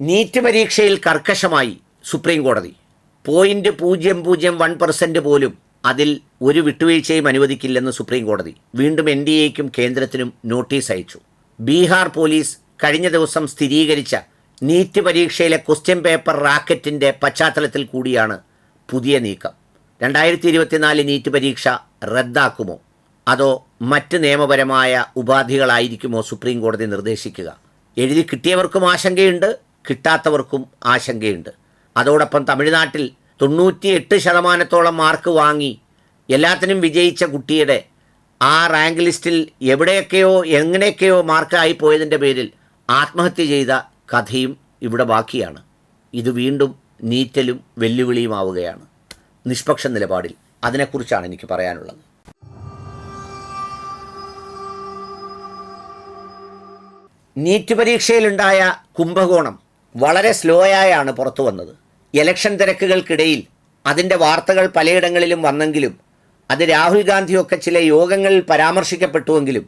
NEET പരീക്ഷയിൽ കർക്കശമായി supreme കോടതി. Point പൂജ്യം പൂജ്യം വൺ പെർസെന്റ് പോലും അതിൽ ഒരു വിട്ടുവീഴ്ചയും അനുവദിക്കില്ലെന്ന് സുപ്രീം കോടതി. വീണ്ടും എൻ ഡി എക്കും കേന്ദ്രത്തിനും നോട്ടീസ് അയച്ചു. ബീഹാർ പോലീസ് കഴിഞ്ഞ ദിവസം സ്ഥിരീകരിച്ച നീറ്റ് പരീക്ഷയിലെ ക്വസ്റ്റ്യൻ പേപ്പർ റാക്കറ്റിന്റെ പശ്ചാത്തലത്തിൽ കൂടിയാണ് പുതിയ നീക്കം. രണ്ടായിരത്തി ഇരുപത്തിനാല് നീറ്റ് പരീക്ഷ റദ്ദാക്കുമോ? അതോ മറ്റ് നിയമപരമായ ഉപാധികളായിരിക്കുമോ സുപ്രീം കോടതി നിർദ്ദേശിക്കുക? എഴുതി കിട്ടിയവർക്കും ആശങ്കയുണ്ട് കിട്ടാത്തവർക്കും ആശങ്കയുണ്ട്. അതോടൊപ്പം തമിഴ്നാട്ടിൽ തൊണ്ണൂറ്റി എട്ട് ശതമാനത്തോളം മാർക്ക് വാങ്ങി എല്ലാത്തിനും വിജയിച്ച കുട്ടിയുടെ ആ റാങ്ക് ലിസ്റ്റിൽ എവിടെയൊക്കെയോ എങ്ങനെയൊക്കെയോ മാർക്കായി പോയതിന്റെ പേരിൽ ആത്മഹത്യ ചെയ്ത കഥയും ഇവിടെ ബാക്കിയാണ്. ഇത് വീണ്ടും നീറ്റലും വെല്ലുവിളിയുമാവുകയാണ്. നിഷ്പക്ഷ നിലപാടിൽ അതിനെക്കുറിച്ചാണ് എനിക്ക് പറയാനുള്ളത്. നീറ്റ് പരീക്ഷയിലുണ്ടായ കുംഭകോണം വളരെ സ്ലോ ആയാണ് പുറത്തു വന്നത്. ഇലക്ഷൻ തിരക്കുകൾക്കിടയിൽ അതിന്റെ വാർത്തകൾ പലയിടങ്ങളിലും വന്നെങ്കിലും അത് രാഹുൽ ഗാന്ധിയൊക്കെ ചില യോഗങ്ങളിൽ പരാമർശിക്കപ്പെട്ടുവെങ്കിലും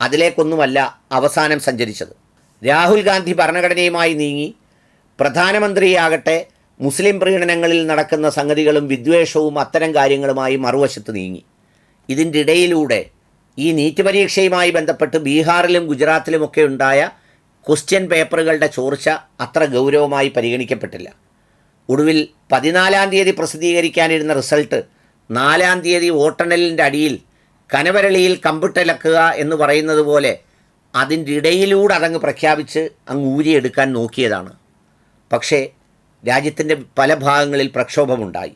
അതിലേക്കൊന്നുമല്ല അവസാനം സഞ്ചരിച്ചത്. രാഹുൽ ഗാന്ധി ഭരണഘടനയുമായി നീങ്ങി പ്രധാനമന്ത്രിയാകട്ടെ മുസ്ലിം പ്രീണനങ്ങളിൽ നടക്കുന്ന സംഗതികളും വിദ്വേഷവും അത്തരം കാര്യങ്ങളുമായി മറുവശത്ത് നീങ്ങി. ഇതിന്റെ ഇടയിലൂടെ ഈ നീറ്റ് പരീക്ഷയുമായി ബന്ധപ്പെട്ട് ബീഹാറിലും ഗുജറാത്തിലുമൊക്കെ ഉണ്ടായ ക്വസ്റ്റ്യൻ പേപ്പറുകളുടെ ചോർച്ച അത്ര ഗൗരവമായി പരിഗണിക്കപ്പെട്ടില്ല. ഒടുവിൽ പതിനാലാം തീയതി പ്രസിദ്ധീകരിക്കാനിരുന്ന റിസൾട്ട് നാലാം തീയതി വോട്ടെണ്ണലിന്റെ അടിയിൽ കനവരളിയിൽ കമ്പിട്ടലക്കുക എന്ന് പറയുന്നത് പോലെ അതിന്റെ ഇടയിലൂടെ അതങ്ങ് പ്രഖ്യാപിച്ച് അങ്ങ് ഊരിയെടുക്കാൻ നോക്കിയതാണ്. പക്ഷേ രാജ്യത്തിന്റെ പല ഭാഗങ്ങളിൽ പ്രക്ഷോഭമുണ്ടായി.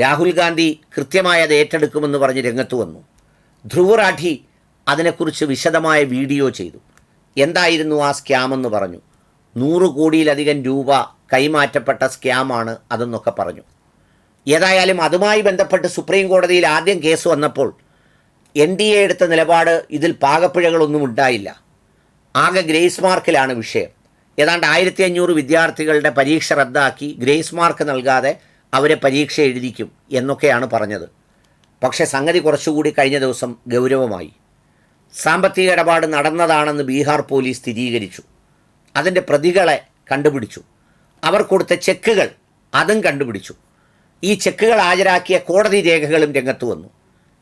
രാഹുൽ ഗാന്ധി കൃത്യമായി അത് ഏറ്റെടുക്കുമെന്ന് പറഞ്ഞ് രംഗത്ത് വന്നു. ധ്രുവ് റാഠി അതിനെക്കുറിച്ച് വിശദമായ വീഡിയോ ചെയ്തു. എന്തായിരുന്നു ആ സ്കാം എന്ന് പറഞ്ഞു. നൂറ് കോടിയിലധികം രൂപ കൈമാറ്റപ്പെട്ട സ്കാമാണ് അതെന്നൊക്കെ പറഞ്ഞു. ഏതായാലും അതുമായി ബന്ധപ്പെട്ട് സുപ്രീം കോടതിയിൽ ആദ്യം കേസ് വന്നപ്പോൾ എൻ ഡി എ എടുത്ത നിലപാട് ഇതിൽ പാകപ്പിഴകളൊന്നും ഉണ്ടായില്ല. ആകെ ഗ്രേസ് മാർക്കിലാണ് വിഷയം. ഏതാണ്ട് ആയിരത്തി അഞ്ഞൂറ് വിദ്യാർത്ഥികളുടെ പരീക്ഷ റദ്ദാക്കി ഗ്രേസ് മാർക്ക് നൽകാതെ അവരെ പരീക്ഷ എഴുതിക്കും എന്നൊക്കെയാണ് പറഞ്ഞത്. പക്ഷേ സംഗതി കുറച്ചുകൂടി കഴിഞ്ഞ ദിവസം ഗൗരവമായി. സാമ്പത്തിക ഇടപാട് നടന്നതാണെന്ന് ബീഹാർ പോലീസ് സ്ഥിരീകരിച്ചു. അതിന്റെ പ്രതികളെ കണ്ടുപിടിച്ചു. അവർ കൊടുത്ത ചെക്കുകൾ അതും കണ്ടുപിടിച്ചു. ഈ ചെക്കുകൾ ഹാജരാക്കിയ കോടതി രേഖകളും രംഗത്ത് വന്നു.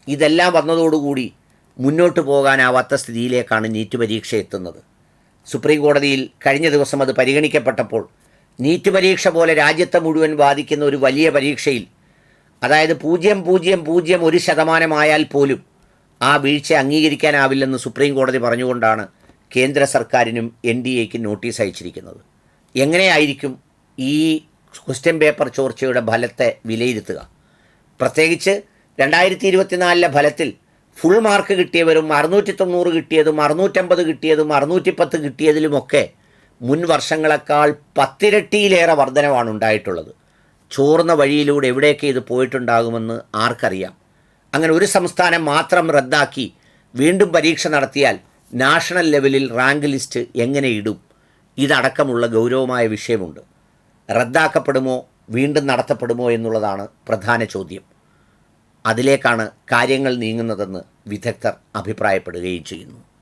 ഇതെല്ലാം വന്നതോടുകൂടി മുന്നോട്ട് പോകാനാവാത്ത സ്ഥിതിയിലേക്കാണ് നീറ്റ് പരീക്ഷ എത്തുന്നത്. സുപ്രീം കോടതിയിൽ കഴിഞ്ഞ ദിവസം അത് പരിഗണിക്കപ്പെട്ടപ്പോൾ നീറ്റ് പരീക്ഷ പോലെ രാജ്യത്തെ മുഴുവൻ ബാധിക്കുന്ന ഒരു വലിയ പരീക്ഷയിൽ അതായത് പൂജ്യം പൂജ്യം പൂജ്യം ഒരു ശതമാനമായാൽ പോലും ആ വീഴ്ച അംഗീകരിക്കാനാവില്ലെന്ന് സുപ്രീം കോടതി പറഞ്ഞുകൊണ്ടാണ് കേന്ദ്ര സർക്കാരിനും എൻ ഡി എക്കും നോട്ടീസ് അയച്ചിരിക്കുന്നത്. എങ്ങനെയായിരിക്കും ഈ ക്വസ്റ്റ്യൻ പേപ്പർ ചോർച്ചയുടെ ഫലത്തെ വിലയിരുത്തുക? പ്രത്യേകിച്ച് രണ്ടായിരത്തി ഇരുപത്തിനാലിലെ ഫലത്തിൽ ഫുൾ മാർക്ക് കിട്ടിയവരും അറുന്നൂറ്റി തൊണ്ണൂറ് കിട്ടിയതും അറുന്നൂറ്റമ്പത് കിട്ടിയതും അറുന്നൂറ്റിപ്പത്ത് കിട്ടിയതിലുമൊക്കെ മുൻ വർഷങ്ങളെക്കാൾ പത്തിരട്ടിയിലേറെ വർധനവാണ് ഉണ്ടായിട്ടുള്ളത്. ചോർന്ന വഴിയിലൂടെ എവിടെയൊക്കെ ഇത് പോയിട്ടുണ്ടാകുമെന്ന് ആർക്കറിയാം? അങ്ങനെ ഒരു സംസ്ഥാനം മാത്രം റദ്ദാക്കി വീണ്ടും പരീക്ഷ നടത്തിയാൽ നാഷണൽ ലെവലിൽ റാങ്ക് ലിസ്റ്റ് എങ്ങനെ ഇടും? ഇതടക്കമുള്ള ഗൗരവമായ വിഷയമുണ്ട്. റദ്ദാക്കപ്പെടുമോ? വീണ്ടും നടത്തപ്പെടുമോ എന്നുള്ളതാണ് പ്രധാന ചോദ്യം. അതിലേക്കാണ് കാര്യങ്ങൾ നീങ്ങുന്നതെന്ന് വിദഗ്ധർ അഭിപ്രായപ്പെടുകയും ചെയ്യുന്നു.